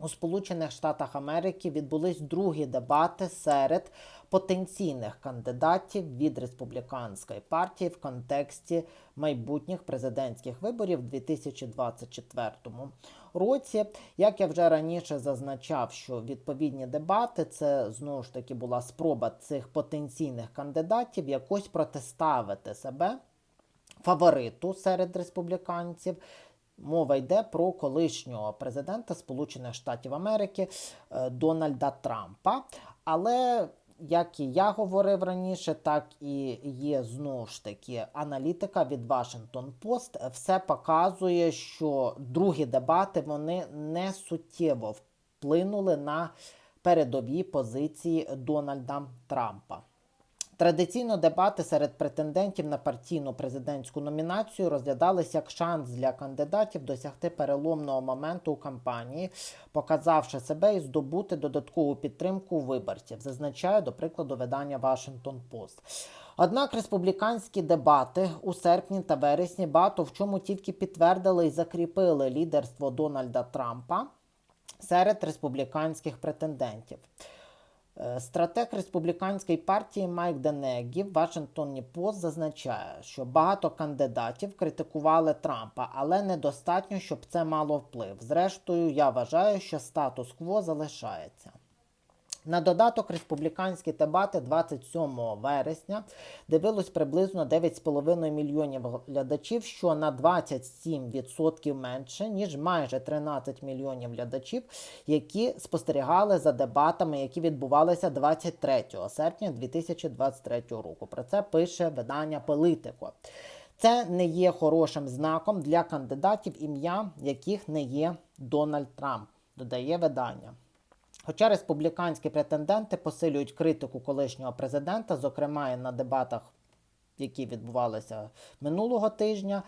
у Сполучених Штатах Америки відбулись другі дебати серед потенційних кандидатів від республіканської партії в контексті майбутніх президентських виборів у 2024 році. Як я вже раніше зазначав, що відповідні дебати це знову ж таки була спроба цих потенційних кандидатів якось протиставити себе фавориту серед республіканців. Мова йде про колишнього президента Сполучених Штатів Америки е, Дональда Трампа. Але як і я говорив раніше, так і є знову ж таки аналітика від Washington Post. Все показує, що другі дебати вони не суттєво вплинули на передові позиції Дональда Трампа. Традиційно дебати серед претендентів на партійну президентську номінацію розглядалися як шанс для кандидатів досягти переломного моменту у кампанії, показавши себе і здобути додаткову підтримку виборців, зазначає, до прикладу, видання Washington Post. Однак республіканські дебати у серпні та вересні багато в чому тільки підтвердили і закріпили лідерство Дональда Трампа серед республіканських претендентів. Стратег республіканської партії Майк Денегі в Вашингтоні Пост зазначає, що багато кандидатів критикували Трампа, але недостатньо, щоб це мало вплив. Зрештою, я вважаю, що статус-кво залишається. На додаток республіканські дебати 27 вересня дивилось приблизно 9,5 мільйонів глядачів, що на 27% менше, ніж майже 13 мільйонів глядачів, які спостерігали за дебатами, які відбувалися 23 серпня 2023 року. Про це пише видання Політико. Це не є хорошим знаком для кандидатів, ім'я яких не є Дональд Трамп, додає видання. Хоча республіканські претенденти посилюють критику колишнього президента, зокрема і на дебатах, які відбувалися минулого тижня,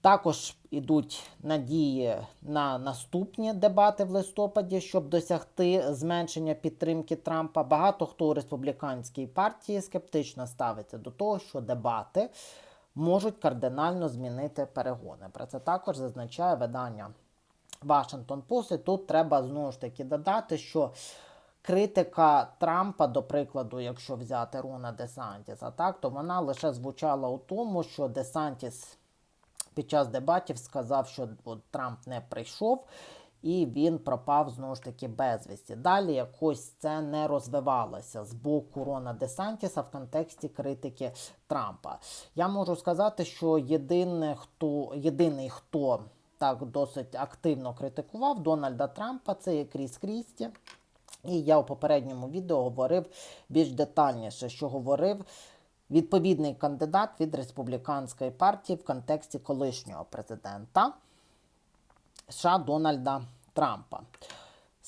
також ідуть надії на наступні дебати в листопаді, щоб досягти зменшення підтримки Трампа. Багато хто у республіканській партії скептично ставиться до того, що дебати можуть кардинально змінити перегони. Про це також зазначає видання. Вашингтон Пост. І тут треба знову ж таки додати, що критика Трампа, до прикладу, якщо взяти Рона Десантіса, так, то вона лише звучала у тому, що Десантіс під час дебатів сказав, що от, Трамп не прийшов. І він пропав знову ж таки безвісті. Далі якось це не розвивалося з боку Рона Десантіса в контексті критики Трампа. Я можу сказати, що єдине, хто, єдиний, хто так досить активно критикував Дональда Трампа, це є Кріс Крісті. І я у попередньому відео говорив більш детальніше, що говорив відповідний кандидат від республіканської партії в контексті колишнього президента США Дональда Трампа.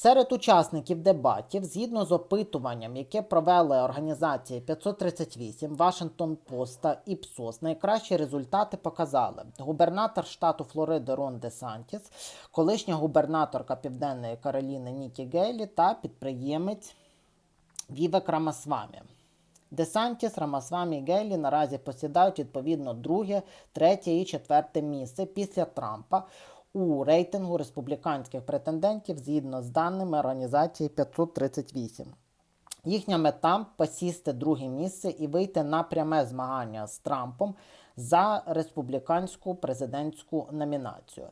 Серед учасників дебатів, згідно з опитуванням, яке провели організації 538, Вашингтон Пост та Іпсос, найкращі результати показали губернатор штату Флориди Рон Де Сантіс, колишня губернаторка Південної Кароліни Нікі Гейлі та підприємець Вівек Рамасвамі. Десантіс, Рамасвамі і Гейлі наразі посідають відповідно друге, третє і четверте місце після Трампа у рейтингу республіканських претендентів згідно з даними організації 538. Їхня мета посісти друге місце і вийти на пряме змагання з Трампом за республіканську президентську номінацію.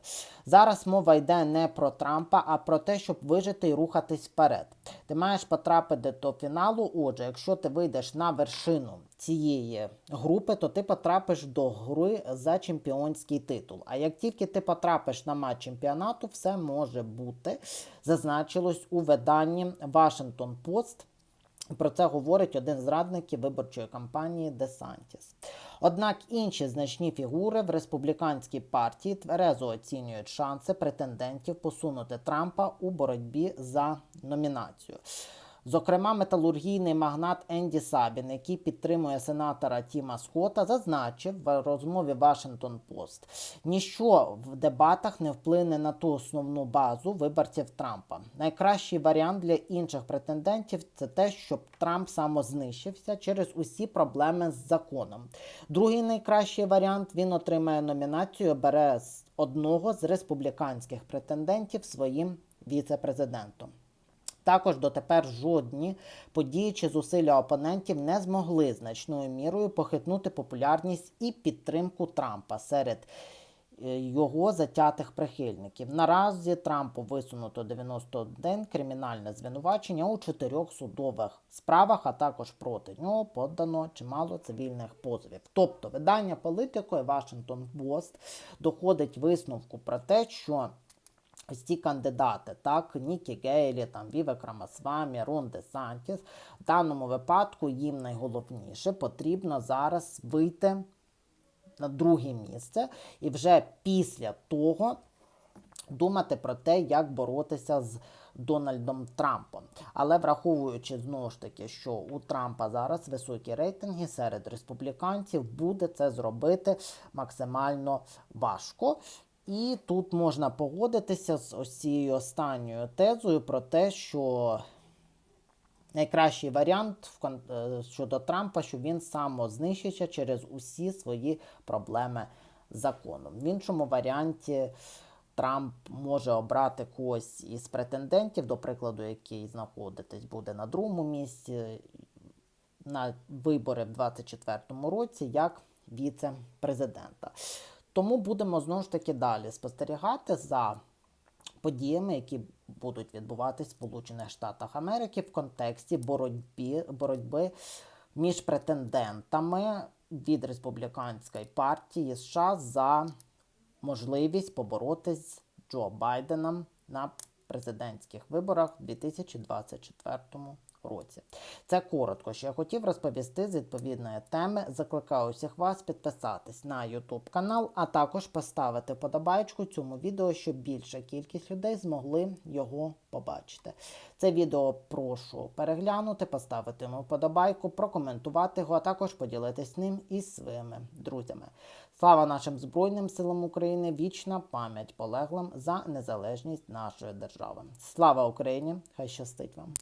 Зараз мова йде не про Трампа, а про те, щоб вижити і рухатись вперед. Ти маєш потрапити до фіналу. Отже, якщо ти вийдеш на вершину цієї групи, то ти потрапиш до гри за чемпіонський титул. А як тільки ти потрапиш на матч чемпіонату, все може бути. Зазначилось у виданні Washington Post. Про це говорить один з радників виборчої кампанії Десантіс. Однак інші значні фігури в республіканській партії тверезо оцінюють шанси претендентів посунути Трампа у боротьбі за номінацію. Зокрема, металургійний магнат Енді Сабін, який підтримує сенатора Тіма Скотта, зазначив в розмові Вашингтон Пост, ніщо в дебатах не вплине на ту основну базу виборців Трампа. Найкращий варіант для інших претендентів це те, щоб Трамп самознищився через усі проблеми з законом. Другий найкращий варіант він отримає номінацію, бере з одного з республіканських претендентів своїм віце-президентом. Також дотепер жодні події чи зусилля опонентів не змогли значною мірою похитнути популярність і підтримку Трампа серед е, його затятих прихильників. Наразі Трампу висунуто 91 кримінальне звинувачення у чотирьох судових справах, а також проти нього подано чимало цивільних позовів. Тобто, видання політикою Вашингтон Пост доходить висновку про те, що ось ці кандидати, так, Нікі Гейлі, там, Вівек Рамасвамі, Рон Де Сантіс, в даному випадку їм найголовніше потрібно зараз вийти на друге місце і вже після того думати про те, як боротися з Дональдом Трампом. Але враховуючи знову ж таки, що у Трампа зараз високі рейтинги серед республіканців, буде це зробити максимально важко. І тут можна погодитися з ось цією останньою тезою про те, що найкращий варіант е, щодо Трампа, що він самознищиться через усі свої проблеми з законом. В іншому варіанті Трамп може обрати когось із претендентів, до прикладу, який знаходитись буде на другому місці на вибори в 2024 році як віце-президента. Тому будемо знову ж таки далі спостерігати за подіями, які будуть відбуватись в Сполучених Штатах Америки в контексті боротьби, боротьби між претендентами від республіканської партії США за можливість поборотись з Джо Байденом на президентських виборах у 2024 році. Це коротко, що я хотів розповісти з відповідної теми. Закликаю усіх вас підписатись на YouTube канал, а також поставити подобайку цьому відео, щоб більша кількість людей змогли його побачити. Це відео прошу переглянути, поставити йому вподобайку, прокоментувати його, а також поділитись ним із своїми друзями. Слава нашим Збройним силам України! Вічна пам'ять полеглим за незалежність нашої держави. Слава Україні! Хай щастить вам!